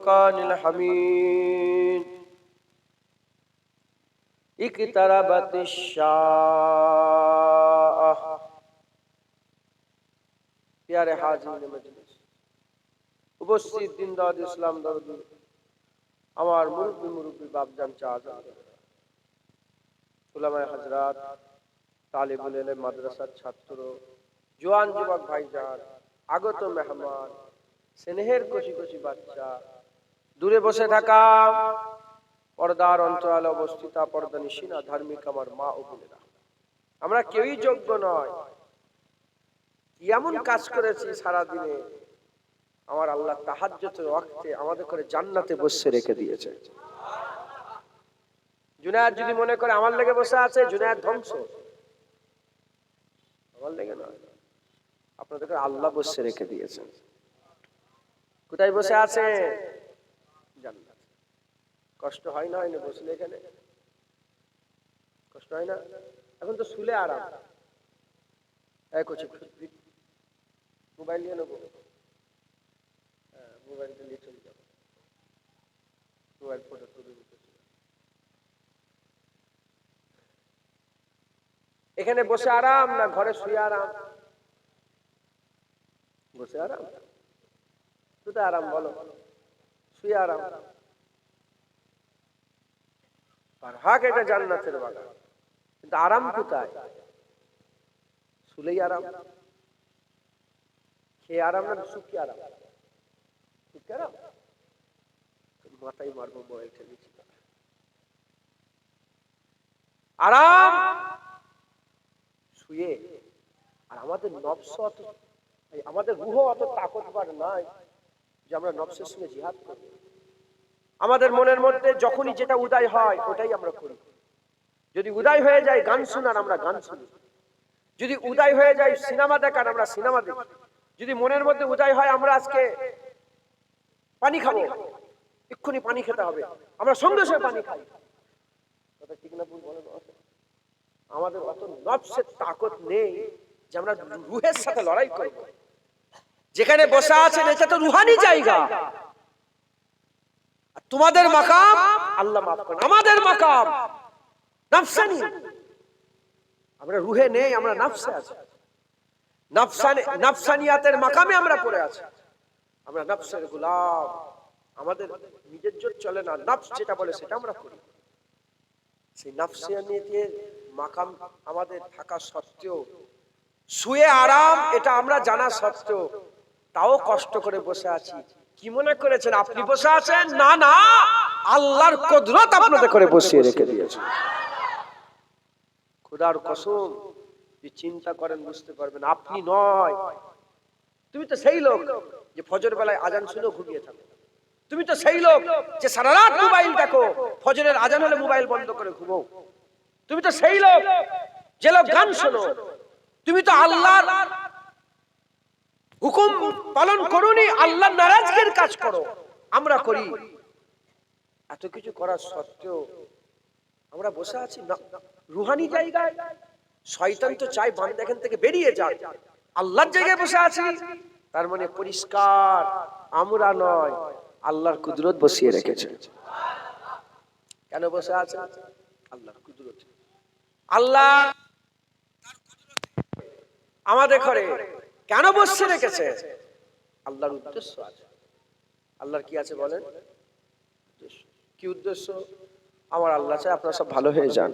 الفرقان الحميد اقتربت الساعة প্যারে হাজির মজলিস উপস্থিত দিনদাদ ইসলাম দরদি আমার মুরব্বী মুরব্বী বাপজান চাহাজান উলামায়ে হযরত তালিবুল ইলম মাদ্রাসার ছাত্র জোয়ান যুবক ভাইজান আগত মেহমান স্নেহের কচি কচি বাচ্চা দূরে বসে থাকা। পর্দার অন্তরালে অবস্থিত পর্দা নিশিনা ধার্মিক আমার মা ও বোনেরা। আমরা কেউই যোগ্য নয়। এমন কাজ করেছি সারা দিনে আমার আল্লাহ তাহাজ্জতের ওয়াক্তে আমাদের করে জান্নাতে বসে রেখে দিয়েছে। জুনায়দ যদি মনে করে আমার লেগে বসে আছে, জুনায়দ ধ্বংস। আমার লেগে নয়। আপনাদেরকে আল্লাহ বসে রেখে দিয়েছেন কোথায় বসে আছে? কষ্ট হয় না হয় না বসলে এখানে। কষ্ট হয় না? এখন তো শুলে আরাম। এক হচ্ছে মোবাইল নিয়ে নেব। হ্যাঁ মোবাইলটা নিয়ে চলে যাব। মোবাইল ফটো তুলে এখানে বসে আরাম না ঘরে শুয়ে আরাম? বসে আরাম? কোথায় আরাম বলো। শুয়ে আরাম। হাক এটা জান্নাতের বাগান। কিন্তু আরাম কোথায়? শুলেই আরাম। খেয়ে আরাম না সুখী আরাম? সুখী আরাম? মাথায় মারবো মোবাইলটা নিচে আরাম! শুয়ে। আর আমাদের নবস অত আমাদের রুহ অত তাকতবার নাই যে আমরা নবসের সঙ্গে জিহাদ করি আমাদের মনের মধ্যে যখনই যেটা উদয় হয়, ওটাই আমরা করি। যদি উদয় হয়ে যায়, গান শোনার আমরা গান শুনি। যদি উদয় হয়ে যায়, সিনেমা দেখার আমরা সিনেমা দেখি। যদি মনের মধ্যে উদয় হয়, আমরা আজকে পানি খাব। এক্ষুনি পানি খেতে হবে। আমরা সঙ্গে সঙ্গে পানি খাই। আমাদের অত নবসের তাকত নেই যে আমরা রুহের সাথে লড়াই করব। যেখানে বসে আছেন, এটা তো রুহানি জায়গা। তোমাদের মাকাম আল্লাহ মাফ করেন আমাদের মাকাম নাফসানি আমরা রুহে নেই, আমরা নাফসে আছি। নাফসানি নাফসানিয়াতের মাকামে আমরা পড়ে আছি। আমরা নাফসের গোলাম। আমাদের নিজের জোর চলে না, নাফস যেটা বলে সেটা আমরা করি। সেই নাফসিয়ানিয়তের মাকাম আমাদের থাকা সত্ত্বেও, শুয়ে আরাম এটা আমরা জানা সত্ত্বেও, তাও কষ্ট করে বসে আছি। কি মনে করেছেন? আপনি বসে আছেন? না না। আল্লাহর কদরত আপনাদের করে বসিয়ে রেখে দিয়েছে। খোদার কসম, যে চিন্তা করেন বুঝতে পারবেন, আপনি নয়। তুমি তো সেই লোক যে ফজর বেলায় আজান শুনে ঘুমিয়ে থাকো। তুমি তো সেই লোক যে সারা রাত মোবাইল দেখো, ফজরের আজান হলে মোবাইল বন্ধ করে ঘুমো তুমি তো সেই লোক যে লোক গান শোনো। তুমি তো আল্লাহর হুকুম পালন করুনি আল্লাহ নারাজগের কাজ করো। আমরা করি। এত কিছু করার সত্ত্বেও আমরা বসে আছি রুহানি জায়গায়। শয়তান তো চাই বান্ধ এখান থেকে বেরিয়ে যায় আল্লাহর জায়গায় বসে আছি। তার মানে পরিষ্কার, আমরা নয়, আল্লাহর কুদরত বসিয়ে রেখেছে। কেন বসে আছে? আল্লাহর কুদরত। আল্লাহ আমাদের ঘরে কেন বসে রেখেছে? আল্লাহর উদ্দেশ্য আছে। আল্লাহর কি আছে বলেন। কি উদ্দেশ্য? আমার আল্লাহ চাই আপনারা সব ভালো হয়ে যান।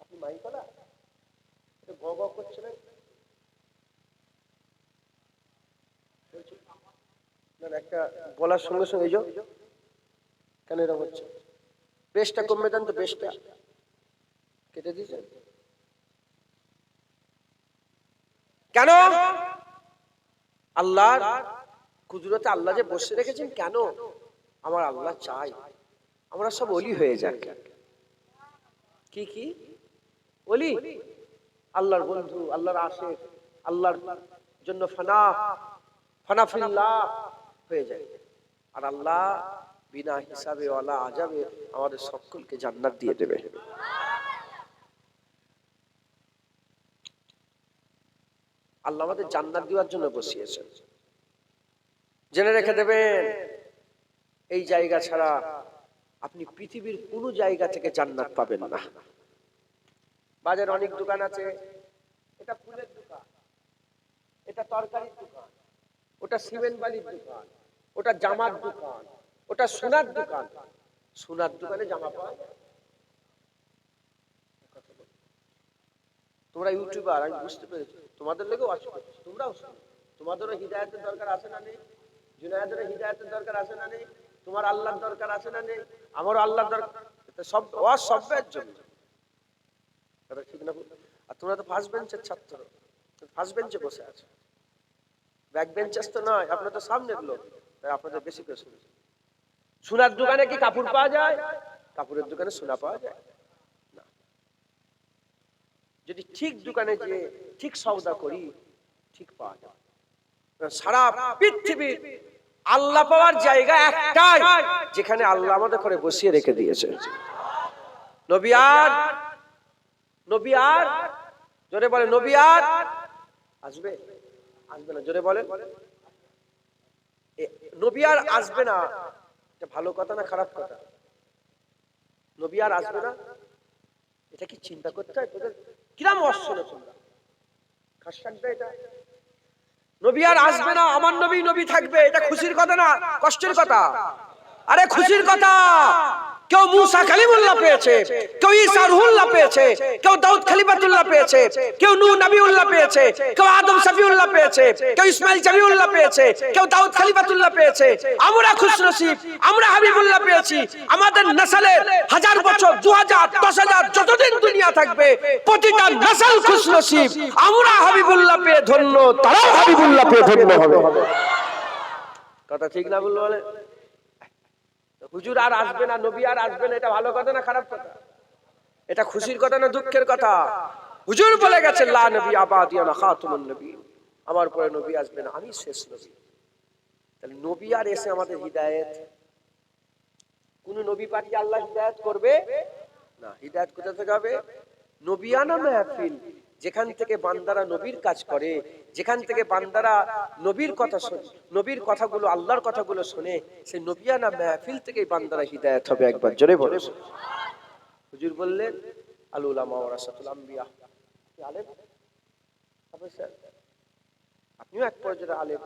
আপনি একটা সঙ্গে সঙ্গে কেন হচ্ছে? বেশটা দেন তো বেশটা। কেটে দিয়েছেন? কেন? আল্লাহ কুদরতে আল্লাহ যে বসে রেখেছেন কেন? আমার আল্লাহ চাই। আমরা সব অলি হয়ে যাক। কি কি? অলি? আল্লাহর বন্ধু আল্লাহর আশেক আল্লাহর জন্য ফানা ফানাফিল্লাহ হয়ে যায় আর আল্লাহ বিনা হিসাবে ওয়ালা আজাবে আমাদের সকলকে জান্নাত দিয়ে দেবে। আল্লাহ আমাদের জান্নাত দেওয়ার জন্য বসিয়েছেন। জেনে রেখে দেবেন, এই জায়গা ছাড়া আপনি পৃথিবীর কোনো জায়গা থেকে জান্নাত পাবেন না। বাজারে অনেক দোকান আছে, এটা ফুলের দোকান, এটা তরকারির দোকান, ওটা সিমেন্ট বালির দোকান, ওটা জামার দোকান, ওটা সোনার দোকান। সোনার দোকানে জামা পাওয়া যায়। তোমরা ইউটিউবার, আমি বুঝতে পেরেছি। তোমাদের লেগেও আছো। তোমরাও তোমাদেরও হৃদায়তের দরকার আছে না নেই? জুনায়দেরও হৃদায়তের দরকার আছে না নেই? তোমার আল্লাহর দরকার আছে না নেই? আমারও আল্লাহর দরকার। সব জন্য। ঠিক না আর তোমরা তো ফার্স্ট বেঞ্চের ছাত্র। ফার্স্ট বেঞ্চে বসে আছো। ব্যাক বেঞ্চেস তো নয় আপনার তো সামনের লোক। তাই আপনাদের বেশি করে শুনেছি। সোনার দোকানে কি কাপড় পাওয়া যায়? কাপড়ের দোকানে সোনা পাওয়া যায়। যদি ঠিক দোকানে যে ঠিক সওদা করি ঠিক পাওয়া যায় সারা পৃথিবীর আল্লাহ পাওয়ার জায়গা একটাই যেখানে আল্লাহ আমাদের করে বসিয়ে রেখে দিয়েছে। নবী আর নবী আর জোরে বলে নবী আর আসবে? আসবে না জোরে বলেন এ- নবী আর আসবে না এটা ভালো কথা না খারাপ কথা? নবী আর আসবে না? এটা কি চিন্তা করতে হয় তোদের? কিরাম অশ্বলে তোমরা নবী আর আসবে না, আমার নবী নবী থাকবে, এটা খুশির কথা না, কষ্টের কথা। আরে খুশির কথা। কেউ মুসা কালিমুল্লাহ পেয়েছে। কেউ ঈসা রুহুল্লাহ পেয়েছে। কেউ দাউদ খলিফাতুল্লাহ পেয়েছে। কেউ নূহ নবীউল্লাহ পেয়েছে। কেউ আদম সফিউল্লাহ পেয়েছে। কেউ ইসমাইল জামিউল্লাহ পেয়েছে। কেউ দাউদ খলিফাতুল্লাহ পেয়েছে। আমরা খুশনসিব। আমরা হাবিবুল্লাহ পেয়েছি। আমাদের নসলে হাজার বছর দু হাজার দশ হাজার যতদিন দুনিয়া থাকবে প্রতিটা নসল খুশনসিব। আমরা হাবিবুল্লাহ পেয়ে ধন্য তারাও হাবিবুল্লাহ পেয়ে ধন্য হবে। কথা ঠিক না বলল বলে? হুজুর আর আসবে না, নবী আর আসবে না, এটা ভালো কথা না খারাপ কথা? এটা খুশির কথা না দুঃখের কথা? হুজুর বলে গেছে, লা নবী আবাদিয়ানা খাতুমুন নবী। আমার পরে নবী আসবে না, আমি শেষ নবী। তাহলে নবী আর এসে আমাদের হিদায়েত? কোন নবী পাঠিয়ে আল্লাহ হিদায়েত করবে? না, হিদায়েত কোথা থেকে হবে? নবিয়ানা মেহফিল। যেখান থেকে বান্দারা নবীর কাজ করে যেখান থেকে বান্দারা নবীর কথা শোনে নবীর কথাগুলো আল্লাহর কথাগুলো শুনে সেই নবিয়ানা মেহফিল থেকেই বান্দারা হিদায়েত হবে একবার জোরে বলে হুজুর বললেন আল উলামা আম্বিয়া। আলেম? স্যার। আপনিও এক পর্যায়ে আলেম।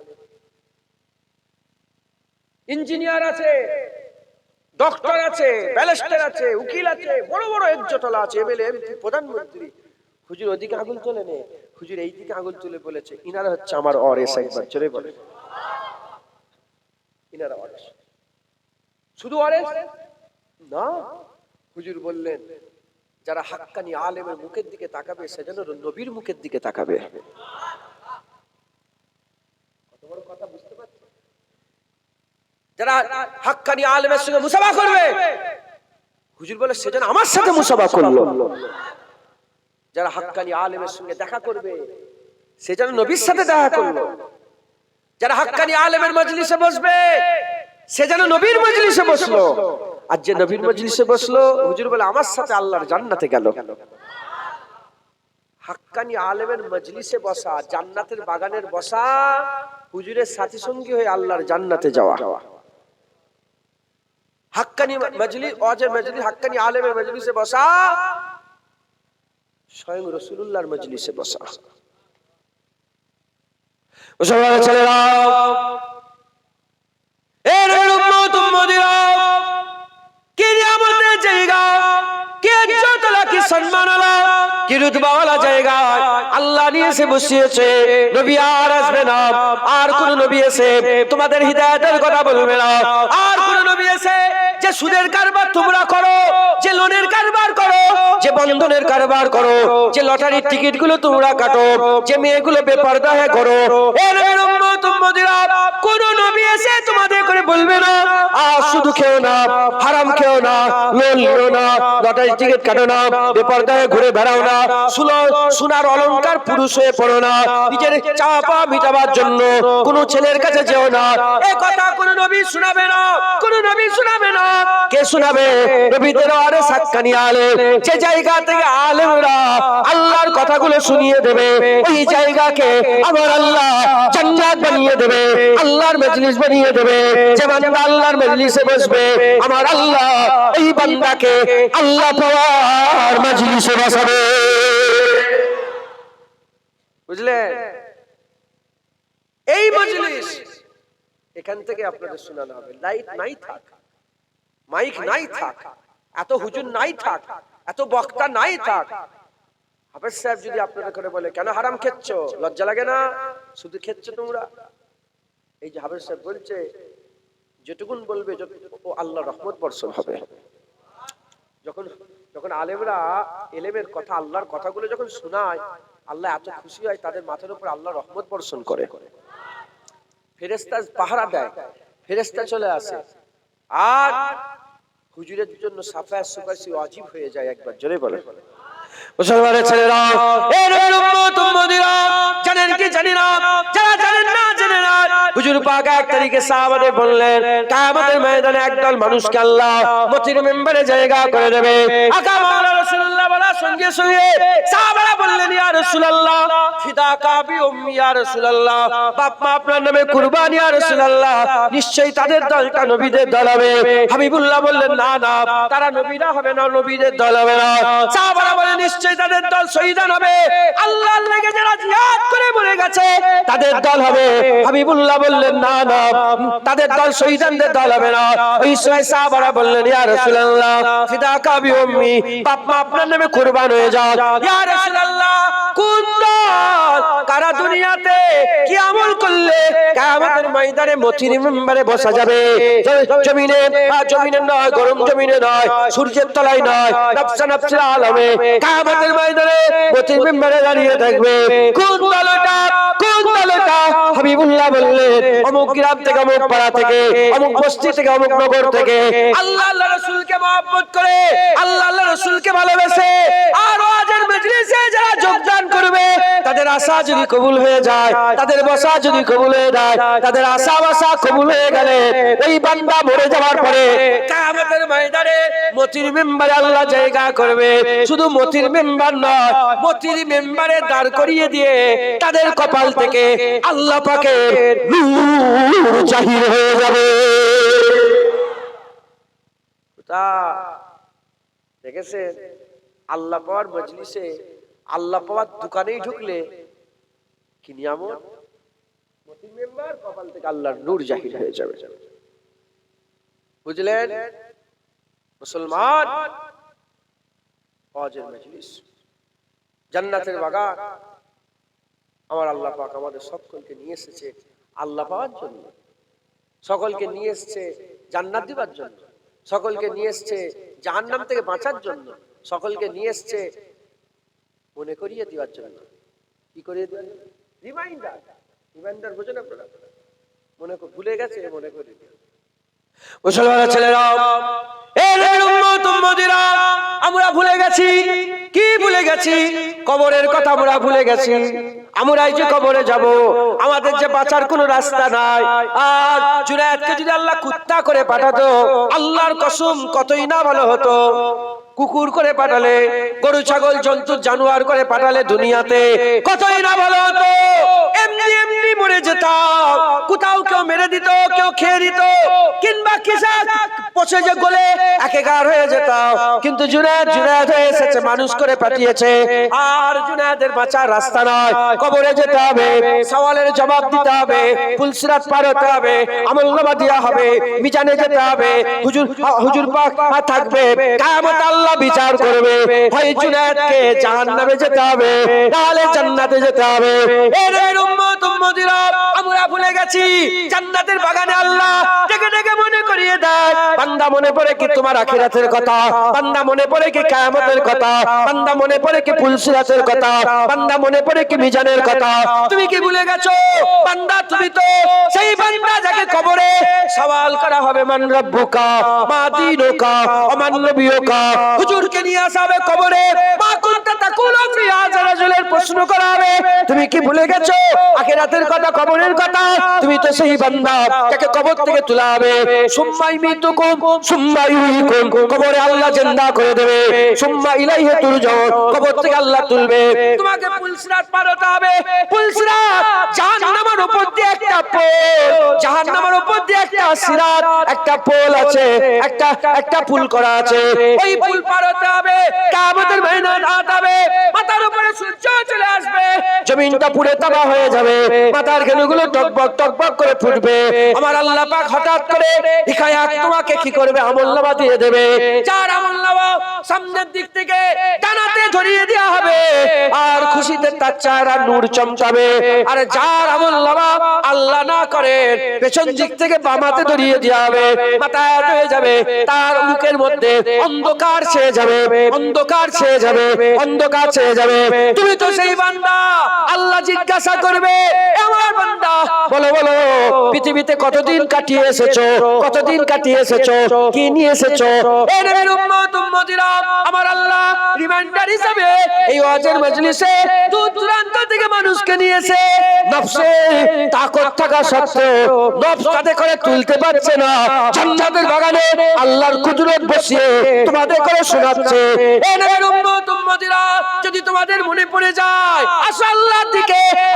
ইঞ্জিনিয়ার আছে ডক্টর আছে ব্যারিস্টার আছে উকিল আছে বড় বড় একজটলা আছে এমএলএ এমপি প্রধানমন্ত্রী। হুজুর ওদিকে আঙুল তুলে নে। হুজুর এই দিকে আঙুল তুলে বলেছে, ইনারা হচ্ছে আমার অরেস একবার চলে বলে ইনারা অরেস শুধু অরেস না। হুজুর বললেন, যারা হাক্কানি আলেমের মুখের দিকে তাকাবে সে যেন নবীর মুখের দিকে তাকাবে। যারা হাক্কানি আলেমের সঙ্গে মুসাফা করবে, হুজুর বলে সে আমার সাথে মুসাফা করল। যারা হাক্কানি আলেমের সঙ্গে দেখা করবে সে যেন নবীর সাথে দেখা করল। যারা হাক্কানি আলেমের মজলিসে বসবে সে যেন নবীর মজলিসে বসল। আর যে নবীর মজলিসে বসল হুজুর বলে আমার সাথে আল্লাহর জান্নাতে গেল। হাক্কানি আলেমের মজলিসে বসা জান্নাতের বাগানের বসা হুজুরের সাথী সঙ্গী হয়ে আল্লাহর জান্নাতে যাওয়া। হাক্কানি মজলিস অজের মজলিস হাক্কানি আলেমের মজলিসে বসা স্বয়ং রসুল্লাহর মজলিসে বসা। মুসলমান ছেলেরা সম্মান নবীর উম্মত উম্মতিরা, কি নিয়ামতের জায়গা কি ইজ্জতওয়ালা, কি সম্মানওয়ালা, কি রুতবাওয়ালা জায়গা আল্লাহ নিয়ে এসে বসিয়েছে। নবী আর আসবে না। আর কোন নবী এসে তোমাদের হৃদায়তের কথা বলবে না। আর কোন নবী এসে যে সুদের কারবার তোমরা করো যে লোনের কারবার করো যে বন্ধনের কারবার করো যে লটারির টিকিটগুলো তোমরা কাটো যে মেয়েগুলো বেপরদা হয়ে করো কোন নবী এসে তোমাদের বলবে না আর শুধু খেও না, হারাম খেও না, লোন না, লটারি টিকিট কাটো না, বেপরদায় ঘুরে বেড়াও না শুনো সোনার অলংকার পুরুষ হয়ে পড়ো না, নিজের চাপা মিটাবার জন্য কোন ছেলের কাছে যেও না। কথা নবী না নবী না। কে নবীদের আরে আলে যে জায়গা থেকে আলেমরা আল্লাহর কথাগুলো শুনিয়ে দেবে, ওই জায়গাকে আমার আল্লাহ জান্নাত বানিয়ে দেবে, আল্লাহর মজলিস বানিয়ে দেবে। যে বান্দা আল্লাহর মজলিসে বসবে, আমার আল্লাহ এই বান্দাকে আল্লাহ পাওয়ার মজলিসে বসাবে। বুঝলেন এই মজলিস এখান থেকে আপনাদের শোনানো হবে। লাইট নাই থাক, মাইক নাই থাক, এত হুজুর নাই থাক, এত বক্তা নাই থাক। হাফেজ সাহেব যদি আপনাদের করে বলে, কেন হারাম খেচ্ছ? লজ্জা লাগে না? শুধু খেচ্ছ তোমরা? এই যে হাফেজ সাহেব বলছে যেটুকুন বলবে যত- ও আল্লাহ রহমত বর্ষণ হবে। যখন যখন আলেমরা এলেমের কথা আল্লাহর কথাগুলো যখন শোনায় আল্লাহ এত খুশি হয় তাদের মাথার উপর আল্লাহ রহমত বর্ষণ করে। ফেরেস্তা পাহারা দেয় ফেরেস্তা চলে আসে। আর হুজুরের জন্য সাফায় সুপারসি অজীব হয়ে যায় একবার জোরে বলে মুসলমানের ছেলেরা এ নবীর উম্মত উম্মতিরা জানেন কি জানি না? যারা জানেন না জানে না। হুজুর পাক এক তারিখে সাহাবাদের বললেন, কিয়ামতের ময়দানে একদল মানুষকে আল্লাহ মতির মেম্বারে জায়গা করে দেবে। আকা মাওলা রাসূলুল্লাহ বলা সঙ্গে সঙ্গে সাহাবারা বললেন, ইয়া রাসূলুল্লাহ ফিদাকা বি উম্মি, ইয়া রাসূলুল্লাহ বাপ মা আপনার নামে কুরবানি, ইয়া রাসূলুল্লাহ, নিশ্চয়ই তাদের দলটা নবীদের দল হবে। হাবিবুল্লাহ বললেন, না না, তারা নবীরা হবে না, নবীদের দল হবে না। সাহাবারা বলে নিশ্চয়ই তাদের দল শহীদান হবে। আল্লাহর লেগে যারা জিহাদ করে মরে গেছে, তাদের দল হবে। হাবিবুল্লাহ বললেন, না না, তাদের দল শহীদানদের দল হবে না। ওই সময় সাহাবারা বললেন, ইয়া রাসূলুল্লাহ, ফিদা কাবি উম্মি, বাপ মা আপনার নামে কুরবান হয়ে যাও ইয়া রাসূলুল্লাহ, কোন দল? কারা দুনিয়াতে কি আমল করলে কিয়ামতের ময়দানে মতির মেম্বারে বসা যাবে। জমিনে জমিনে নয় গরম জমিনে নয় সূর্যের তলায় নয় নফসা নফসের আলমে কিয়ামতের ময়দানে মতির মেম্বারে দাঁড়িয়ে থাকবে। কোন দলটা কোন দলটা? হাবিবুল্লাহ বললেন অমুক গ্রাম থেকে অমুক পাড়া থেকে অমুক বস্তি থেকে অমুক নগর থেকে। আল্লাহ আল্লাহ রসুলকে যদি কবুল হয়ে যায়, তাদের বসা যদি কবুল হয়ে যায়, তাদের আশা বাসা কবুল হয়ে গেলে এই বান্দা মরে যাওয়ার পরে মতির মেম্বারে আল্লাহ জায়গা করবে। শুধু মতির মেম্বার নয়, মতির মেম্বারে দাঁড় করিয়ে দিয়ে তাদের কপাল থেকে আল্লাহ জাহির হয়ে যাবে। দেখেছেন? আল্লাহ পাওয়ার মজলিসে আল্লাহ পাওয়ার দোকানেই ঢুকলে কি নিয়ামত? মতির মেম্বার কপাল থেকে আল্লাহর নূর জাহির হয়ে যাবে। বুঝলেন? মুসলমান হজের মজলিস জান্নাতের বাগান। আমার আল্লাহ পাক আমাদের সকলকে নিয়ে এসেছে আল্লাহ পাওয়ার জন্য। সকলকে নিয়ে এসেছে জান্নাত দিবার জন্য। সকলকে নিয়ে এসেছে জাহান্নাম থেকে বাঁচার জন্য। সকলকে নিয়ে এসেছে মনে করিয়ে দেওয়ার জন্য। কি করিয়ে দেওয়ার রিমাইন্ডার রিমাইন্ডার বোঝেন আপনারা মনে কর- ভুলে গেছে মনে করি। মুসলমানের ছেলেরা আমরা ভুলে গেছি। কি ভুলে গেছি? কবরের কথা আমরা ভুলে গেছি। আল্লাহর কতই না ভালো হতো। কুকুর করে পাঠালে, গরু, ছাগল, জন্তু, জানোয়ার করে পাঠালে দুনিয়াতে কতই না ভালো হতো। এমনি এমনি মরে যেতাম, কোথাও কেউ মেরে দিত, কেউ খেয়ে দিত কিংবা পচে যে গলে একেকার হয়ে যেতাম। কিন্তু জুনায়েদ জুনায়েদ হয়ে এসেছে, মানুষ করে পাঠিয়েছে। আর জুনায়েদের বাঁচার রাস্তা নয়। কবরে যেতে হবে, সওয়ালের জবাব দিতে হবে, ফুলসিরাত পার হতে হবে আমল নামা দেওয়া হবে, মিজানে যেতে হবে, হুজুর হুজুর পাক থাকবে, কিয়ামত আল্লাহ বিচার করবে। হয় জুনায়েদকে জাহান্নামে যেতে হবে নাহলে জান্নাতে যেতে হবে। এর উম্মত, উম্মতিরা, আমরা ভুলে গেছি, জান্নাতের বাগানে আল্লাহ ডেকে ডেকে মনে করিয়ে দেয়। বান্দা মনে পড়ে কি তোমার আখিরাতের কথা? বান্দা মনে পড়ে কি কিয়ামতের কথা? বান্দা মনে পড়ে কি পুলসিরাতের কথা? বান্দা মনে পড়ে কি মিজানের কথা? তুমি কি ভুলে গেছো? বান্দা তুমি তো সেই বান্দা যাকে কবরে সওয়াল করা হবে মান রব্বুকা মা দীনুকা ওয়া মান নবিয়ুকা হুজুরকে নিয়ে আসা হবে কবরে। মা কুনতা তাকুলু ফি হাযা রাজুলের প্রশ্ন করা হবে। তুমি কি ভুলে গেছো? আখিরাতের কথা, কবরের কথা। তুমি তো সেই বান্দা যাকে কবর থেকে তোলা হবে। সুম্মাই মিতুকুম সুম্মা ইউহিকুম। কবরে আল্লাহ জিন্দা করে দেবে। সুম্মা ইলাইহি তুরজাউন। কবর থেকে আল্লাহ তুলবে। তোমাকে পুলসিরাত পার হতে হবে। পুলসিরাত জাহান্নামের উপর দিয়ে একটা পোল। জাহান্নামের উপর দিয়ে একটা সিরাত, একটা পোল আছে। একটা একটা পুল করা আছে। ওই পুল পার হতে হবে। কিয়ামতের ময়দান আতাবে মাথার উপরে সূর্য চলে আসবে। জমিনটা পুড়ে তামা হয়ে যাবে। মাথার ঘেনুগুলো টকবক টকবক করে ফুটবে। আমার আল্লাহ পাক হঠাৎ করে হিকায়াত তোমাকে কি করবে? আমলনামা দিয়ে দেবে। চার আমলনামা সামনের দিক থেকে ডানাতে ধরিয়ে দেওয়া হবে। আর খুশিতে তার চেহারা নূর চমকাবে। আর যার আমলনামা আল্লাহ না করে পেছন দিক থেকে বামাতে ধরিয়ে দেওয়া হবে। মাথায় হয়ে যাবে। তার মুখের মধ্যে অন্ধকার ছেয়ে যাবে। অন্ধকার ছেয়ে যাবে। অন্ধকার ছেয়ে যাবে। তুমি তো সেই বান্দা আল্লাহ জিজ্ঞাসা করবে আমার বান্দা, বলো বলো, পৃথিবীতে কতদিন কাটিয়ে এসেছ? কতদিন কাটিয়ে এসেছ? কি নিয়ে এসেছ? উম্মত আমার আল্লাহ রিমাইন্ডার হিসেবে এই ওয়াজের মজলিসে দূর দূরান্ত থেকে মানুষকে নিয়েছে। নফসে তাকত থাকা সত্ত্বেও নফস তাতে করে তুলতে পারছে না। জান্নাতের বাগানে আল্লাহর কুদরত বসিয়ে তোমাদের করে শোনাচ্ছে। এ উম্মত যদি তোমাদের মনে পড়ে যায়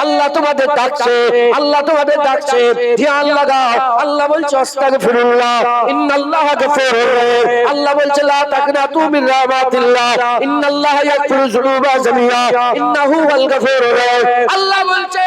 আল্লাহ তোমাদের ডাকছে। আল্লাহ তোমাদের ডাকছে। ধ্যান লাগাও আল্লাহ বলছে, আস্তাগফিরুল্লাহ। আল্লাহ বলছে, লা তাকনাতু মিন রাহমাতিল্লাহ। আল্লাহ বলছে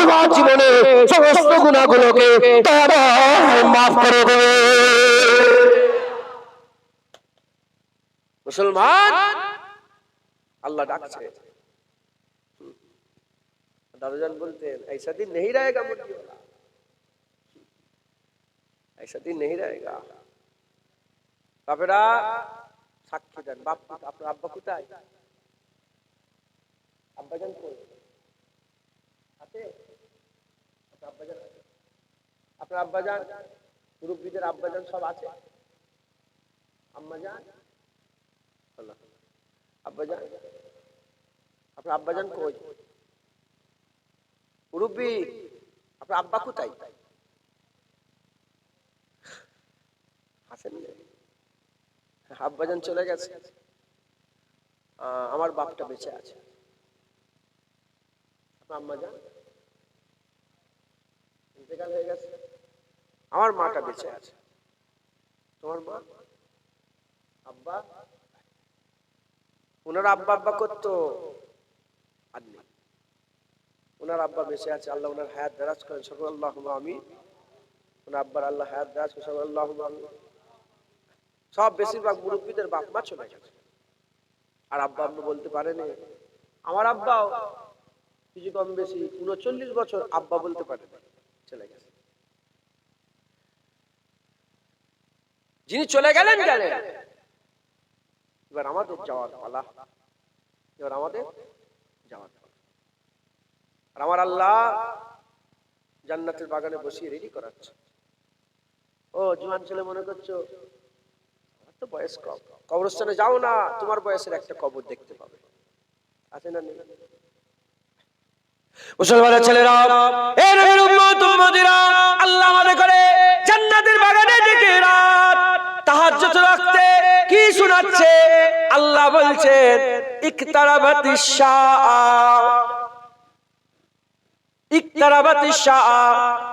তোমার জীবনে সমস্ত গুনাহগুলোকে তওবা মাফ করে দেবে মুসলমান আল্লাহ ডাকছে দাদাজান বলতেন ऐसा दिन नहीं रहेगा मुर्गी वाला ऐसा दिन नहीं रहेगा বাপেরা সাক্ষী দেন বাপ আপনার আব্বা কোথায় আব্বাজান কই আছে? আপনার আব্বাজান, মুরব্বীদের আব্বাজান সব আছে? আম্মাজান? আব্বাজান? আপনার আব্বাজান কই? মুরব্বী, আপনার আব্বা কোথায়? হাসেন আব্বাজান চলে গেছে। আমার বাপটা বেঁচে আছে। আপনার আম্মা যান ইন্তেকাল হয়ে গেছে। আমার মাটা বেঁচে আছে। তোমার মা? আব্বা? ওনার আব্বা আব্বা করতো। আর নেই। ওনার আব্বা বেঁচে আছে। আল্লাহ ওনার হায়াত দারাজ করেন। সকল আল্লাহ আমি ওনার আব্বার আল্লাহ হায়াত দারাজ করেন। সকল আল্লাহ আমি সব বেশিরভাগ মুরব্বীদের বাপ মা চলে গেছে। আর আব্বা আব্বা বলতে পারেনি আমার আব্বাও, কিছু কম বেশি, উনচল্লিশ বছর আব্বা বলতে পারে চলে গেছে যিনি চলে গেলেন গেলেন। এবার আমাদের যাওয়ার পালা। এবার আমাদের যাওয়ার পালা। আর আমার আল্লাহ জান্নাতের বাগানে বসিয়ে রেডি করাচ্ছে। ও, জুয়ান ছেলে মনে করছ তো বয়স কম। কবরস্থানে যাও না, তোমার বয়সের একটা কবর দেখতে পাবে। আছে না নেই? মুসলমানের ছেলেরা, এ নবীর উম্মত উম্মতিরা আল্লাহ আমাদের করে জান্নাতের বাগানে রাত। রাখতে কি শোনাচ্ছে? আল্লাহ বলছেন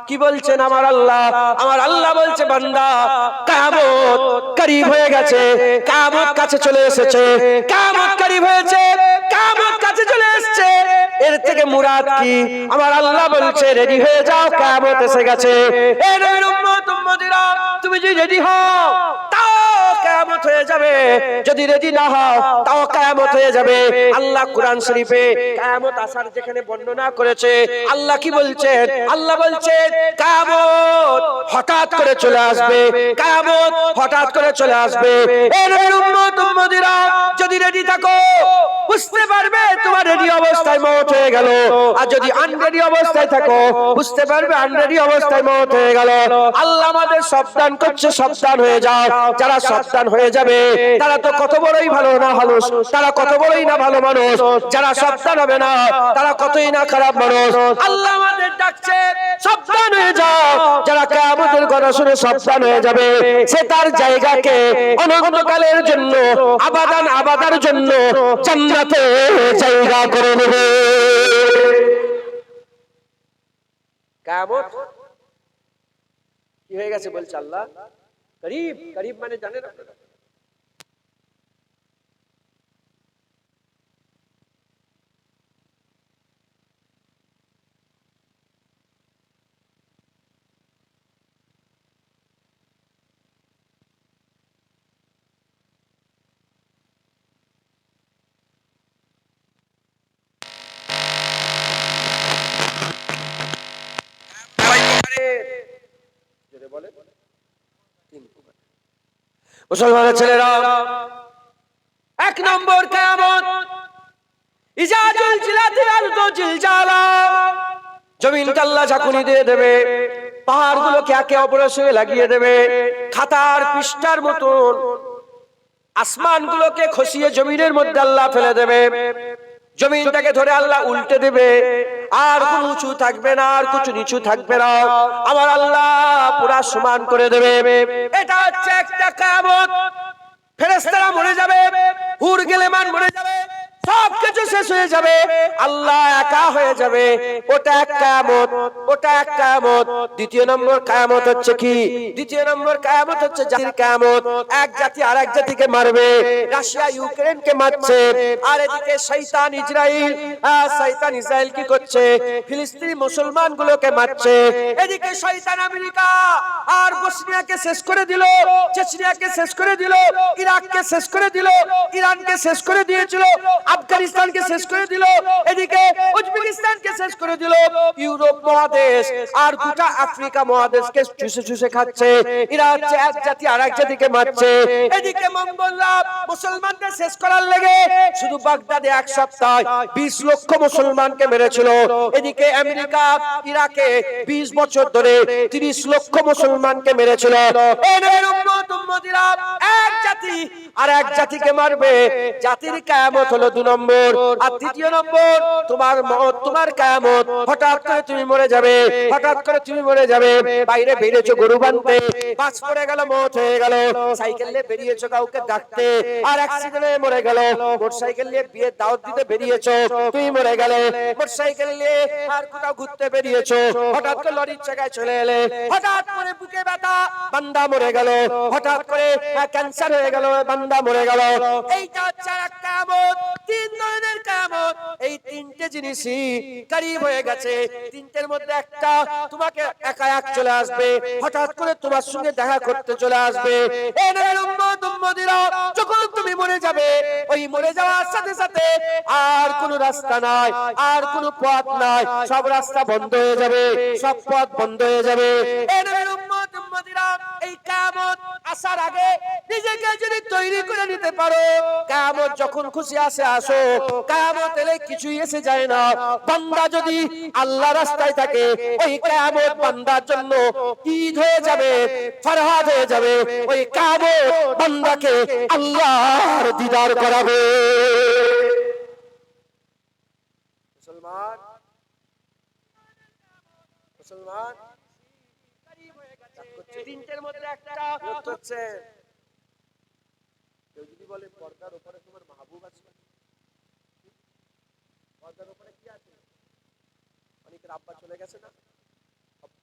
কি বলছেন আমার আল্লাহ? আমার আল্লাহ বলছে, বান্দা, কিয়ামত করিব হয়ে গেছে, কিয়ামত কাছে চলে এসেছে, কিয়ামত করিব হয়েছে, কিয়ামত কাছে চলে এর থেকে মুরাদ কি? আমার আল্লাহ বলছে রেডি হয়ে যাও, কিয়ামত এসে গেছে। তুমি যদি রেডি হও বর্ণনা করেছে, আল্লাহ কি আল্লাহ হঠাৎ করে চলে আসবে হঠাৎ করে চলে আসবে। যদি রেডি থাকো বুঝতে পারবে তোমার রেডি অবস্থায় মত হয়ে গেল। আর যদি আনরেডি অবস্থায় থাকো, বুঝতে পারবে আনরেডি অবস্থায় মত হয়ে গেল। আল্লাহ আমাদের সাবধান করছে, সাবধান হয়ে যাও। যারা সাবধান হয়ে যাবে, তারা তো কত বড়ই ভালো না মানুষ, তারা কত বড়ই না ভালো মানুষ। যারা সাবধান হবে না, তারা কতই না খারাপ মানুষ। আল্লাহ আমাদের ডাকছে, সাবধান হয়ে যাও। যারা কেয়ামতের কথা শুনে সাবধান হয়ে যাবে, সে তার জায়গাকে অনন্তকালের জন্য, আবাদান আবাদার জন্য, জান্নাতে জায়গা করে নেবে কেমন কি হয়ে গেছে বলছে আল্লাহ গরিব গরিব মানে জানেন আপনারা কয় প্রকারের? জোরে বলে। তিন প্রকার। মুসলমানের ছেলেরা, এক নম্বর কেমন ইজাজুল জিলাতিল আরদু জিলজালা জমিন কাল্লা ঝাঁকুনি দিয়ে দেবে, পাহাড়গুলোকে একে অপরের সঙ্গে লাগিয়ে দেবে, খাতার পৃষ্ঠার মতন, আসমানগুলোকে খসিয়ে জমিনের মধ্যে আল্লাহ ফেলে দেবে। জমিনটাকে ধরে আল্লাহ উল্টে দেবে। আর কোন উঁচু থাকবে না, আর কিছু নিচু থাকবে না। আমার আল্লাহ পুরা সমান করে দেবে। এটা হচ্ছে একটা কামত। ফেরেস্তারা মরে যাবে, হুর গেলে মান মরে যাবে। সব কিছু শেষ হয়ে যাবে। আল্লাহ একা হয়ে যাবে। ওটা এক কায়ামত ওটা এক কায়ামত। দ্বিতীয় নম্বর কায়ামত হচ্ছে কি? দ্বিতীয় নম্বর কায়ামত হচ্ছে জাতির কায়ামত। এক জাতি আর এক জাতিকে মারবে। রাশিয়া ইউক্রেনকে মারছে। আর এদিকে শৈতান ইসরাইল। আহ, শয়তান ইসরাইল কি করছে? ফিলিস্তিনি মুসলমান গুলোকে মারছে। এদিকে শয়তান আমেরিকা আর বসনিয়াকে শেষ করে দিল। চেচনিয়াকে শেষ করে দিল। ইরাককে শেষ করে দিল। ইরানকে শেষ করে দিয়েছিল। আফগানিস্তানকে শেষ করে দিল। এদিকে উজবেকিস্তানকে শেষ করে দিল। ইউরোপ মহাদেশ, আর গোটা আফ্রিকা মহাদেশকে চুষে চুষে খাচ্ছে। এরা হচ্ছে এক জাতি আর এক জাতিকে মারছে। এদিকে মঙ্গলরা মুসলমানদের শেষ করার লেগে শুধু বাগদাদে এক সপ্তাহ বিশ লক্ষ মুসলমানকে মেরেছিল। এদিকে আমেরিকা, ইরাকে বিশ বছর ধরে তিরিশ লক্ষ মুসলমানকে মেরেছিল। উম্মতিরা এক জাতি আর এক জাতিকে মারবে। জাতির কায়ামত হলো দু নম্বর। আর তৃতীয় নম্বর, তোমার মত, তোমার কায়ামত। হঠাৎ করে তুমি মরে যাবে। হঠাৎ করে তুমি মরে যাবে। বাইরে বেরিয়েছো গরু বানতে। গেল, মত হয়ে গেল। সাইকেল নিয়ে বেরিয়েছো কাউকে ডাকতে। আর অ্যাক্সিডেন্টে মরে গেল। মোটরসাইকেল নিয়ে বিয়ে দাওয়াত দিতে বেরিয়েছো। তুমি মরে গেলে। মোটরসাইকেল নিয়ে আর কোথাও ঘুরতে বেরিয়েছো। হঠাৎ করে লরির চাকায় চলে এলে। হঠাৎ করে বুকে ব্যথা। বান্দা মরে গেল। হঠাৎ করে ক্যান্সার হয়ে গেল বান্দা মরে গেল। এইটা হচ্ছে তিন ধরনের কায়ামত এই তিনটে জিনিসই হয়ে গেছে। তিনটের মধ্যে একটা তোমাকে একা এক চলে আসবে, হঠাৎ করে তোমার সঙ্গে দেখা করতে চলে আসবে। যখন তুমি মরে যাবে, ওই মরে যাওয়ার সাথে সাথে আর কোনো রাস্তা নাই, আর কোনো পথ নাই। সব রাস্তা বন্ধ হয়ে যাবে, সব পথ বন্ধ হয়ে যাবে। এ নবীর উম্মতিরা, এই কিয়ামত আসার আগে নিজেকে যদি তৈরি করে নিতে পারো কিয়ামত যখন খুশি আসে আসো কিয়ামত এলে কিছুই এসে যায় না। বান্দা যদি আল্লাহ রাস্তায় থাকে ওই কিয়ামত বান্দার জন্য ঈদ হয়ে যাবে ফরহাদ হয়ে যাবে। ওই কিয়ামত বান্দাকে আল্লাহর দিদার করাবে। মুসলমান? মুসলমান? তিনটের মধ্যে একটা হচ্ছে। কেউ যদি বলে পর্দার উপরে তোমার মাহবুব আছে? পর্দার উপরে কি আছে? অনেকের আব্বা চলে গেছে না?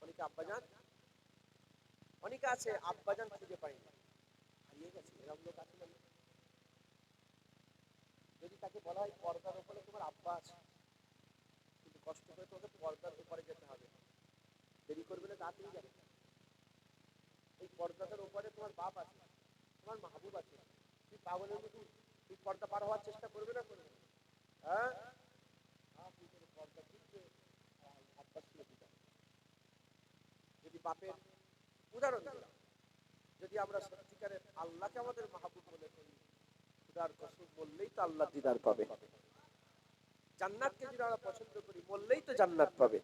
অনেকে আব্বা যান অনেকে আছে আব্বা যান খুঁজে পাই না হারিয়ে গেছে, এরকম লোক আছে না যদি তাকে বলা হয় পর্দার উপরে তোমার আব্বা আছে, কিন্তু কষ্ট করে তোমাকে পর্দার উপরে যেতে হবে। দেরি করবে না, তাড়াতাড়ি যাবে। এই পর্দাটার উপরে তোমার বাপ আছে, তোমার মাহবুব আছে তুই পাগলের মতো তুই পর্দা পার হওয়ার চেষ্টা করবে না করবে হ্যাঁ। যদি বাপের উদাহরণ দিলাম যদি আমরা সত্যিকারের আল্লাহকে আমাদের মাহবুব মনে করি, খুদার কসম বললেই তো আল্লাহ দিদার পাবে জান্নাতকে যদি আমরা পছন্দ করি, বললেই তো জান্নাত পাবে?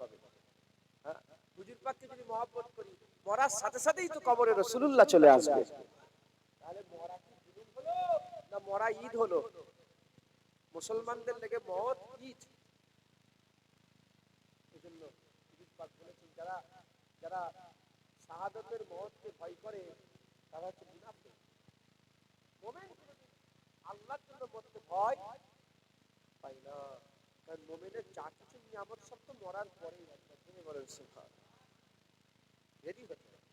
হুজুর পাককে যদি মহব্বত করি, মরার সাথে সাথেই তো কবরে রসুলুল্লাহ চলে আসবে। তাহলে মরা কি জুলুম হলো না মরা ঈদ হলো? মুসলমানদের লেগে মত ঈদ। এজন্য হুজুর পাক বলেছেন, যারা যারা শাহাদতের মহৎকে ভয় করে, তারা হচ্ছে মুনাফিক। মোমেন আল্লাহর জন্য মরতে ভয় পাই না। কারণ মোমেনের যা কিছু নিয়ামত সব তো মরার পরেই তুমি বলেন সুখা রেডি হতে হবে।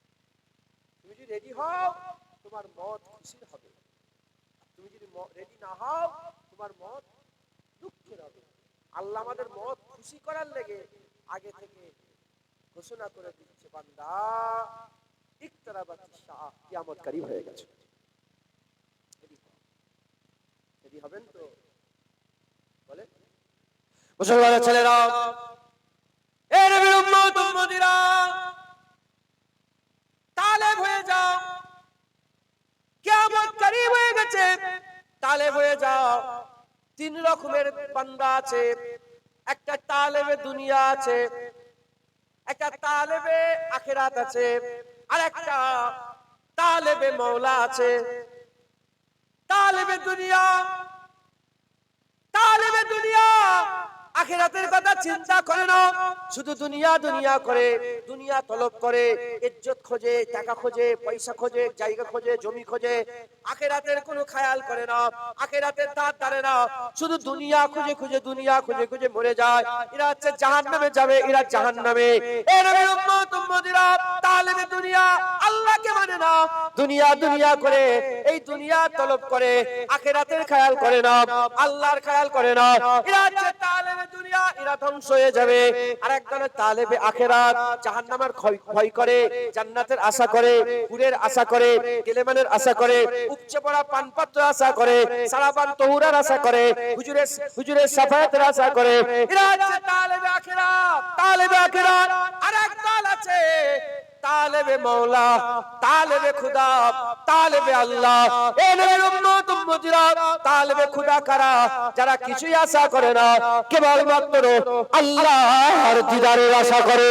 তুমি যদি রেডি হও, তোমার মত খুশির হবে। তুমি যদি রেডি না হও, তোমার মত দুঃখের হবে। আল্লাহ আমাদের মত খুশি করার লেগে আগে থেকে ঘোষণা করে দিচ্ছে, বান্দা ইকতারাবাতিস সাআ কিয়ামত হয়ে গেছে। রেডি হবেন তো? বলে মুসলমানের ছেলেরা এ নবীর উম্মত কিয়ামত হয়ে গেছে। তালেব হয়ে যাও। তিন রকমের বান্দা আছে। একটা তালেবে দুনিয়া আছে। একটা তালেবে আখেরাত আছে। আর একটা তালেবে মৌলা আছে। তালেবে দুনিয়া। তালেবে দুনিয়া। আখেরাতের কথা চিন্তা করে না। শুধু দুনিয়া দুনিয়া করে, দুনিয়া তলব করে, ইজ্জত খোঁজে, টাকা খোঁজে, পয়সা খোঁজে, জায়গা খোঁজে, জমি খোঁজে। আখেরাতের কোনো খেয়াল করে না, আখেরাতের দাঁত ধরে না। শুধু দুনিয়া খুঁজে খুঁজে, দুনিয়া খুঁজে খুঁজে মরে যায়। এরা হচ্ছে জাহান্নামে যাবে, এরা জাহান্নামে। এ নবীর উম্মত দুনিয়া আল্লাহকে মানে না। দুনিয়া দুনিয়া করে, এই দুনিয়া তলব করে, আখেরাতের খেয়াল করে না, আল্লাহর খেয়াল করে না। এরা হচ্ছে তালেবে দুনিয়া, এরা ধ্বংস হয়ে যাবে। আর একজনের তালেবে আখেরাত, জাহান্নামের ভয় করে, জান্নাতের আশা করে, পুরের আশা করে গেলেমানের আশা করে, উপচে পড়া পানপত্র আশা করে, সারাবান তহুরার আশা করে, হুজুরের হুজুরের সাফায়াতের আশা করে। এরা হচ্ছে তালেবে আখেরাত তালেবে আখেরাত। আর এক দল আছে তালেবে মৌলা তালেবে খুদা, তালেবে আল্লাহ। এ নবীর উম্মত, উম্মতিরা, তালেবে খুদা কারা যারা কিছুই আশা করে না কেবল মাত্র আল্লাহর দিদারের আশা করে।